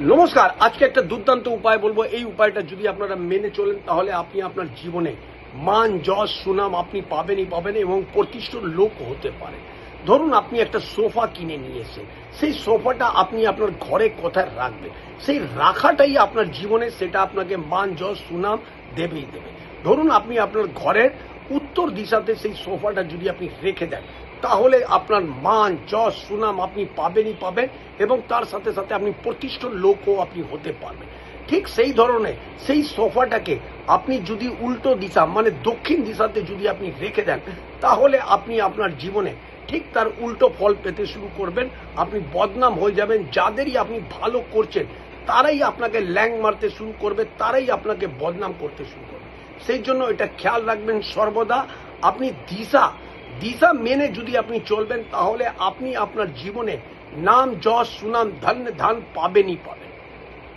নমস্কার, আজকে একটা দুর্দান্ত উপায় বলব। এই উপায়টা যদি আপনারা মেনে চলেন, তাহলে আপনি আপনার জীবনে মান, যশ, সুনাম আপনি পাবেনই পাবেন এবং প্রতিষ্ঠিত লোক হতে পারে ধরুন আপনি একটা সোফা কিনে নিয়ে এসেছেন। সেই সোফাটা আপনি আপনার ঘরে কোথায় রাখবেন? সেই রাখাটাই আপনার জীবনে সেটা আপনাকে মান, যশ, সুনাম দেবেই দেবে। ধরুন আপনি আপনার ঘরের উত্তর দিশাতে সেই সোফাটা যদি আপনি রেখে দেন তাহলে আপনার মান, যশ, সুনাম আপনি পাবেনই পাবেন এবং তার সাথে সাথে আপনি প্রতিষ্ঠিত লোকও আপনি হতে পারবেন। ঠিক সেই ধরনের সেই সোফাটাকে আপনি যদি উল্টো দিশা মানে দক্ষিণ দিশাতে যদি আপনি রেখে দেন, তাহলে আপনি আপনার জীবনে ঠিক তার উল্টো ফল পেতে শুরু করবেন। আপনি বদনাম হয়ে যাবেন। যাদেরই আপনি ভালো করছেন, তারাই আপনাকে ল্যাং মারতে শুরু করবে, তারাই আপনাকে বদনাম করতে শুরু করবে। সেই জন্য এটা খেয়াল রাখবেন সর্বদা। আপনি দিশা দিশা মেনে যদি আপনি চলবেন, তাহলে আপনি আপনার জীবনে নাম, যশ, সুনাম ধন্য ধান পাবেনই পাবেন।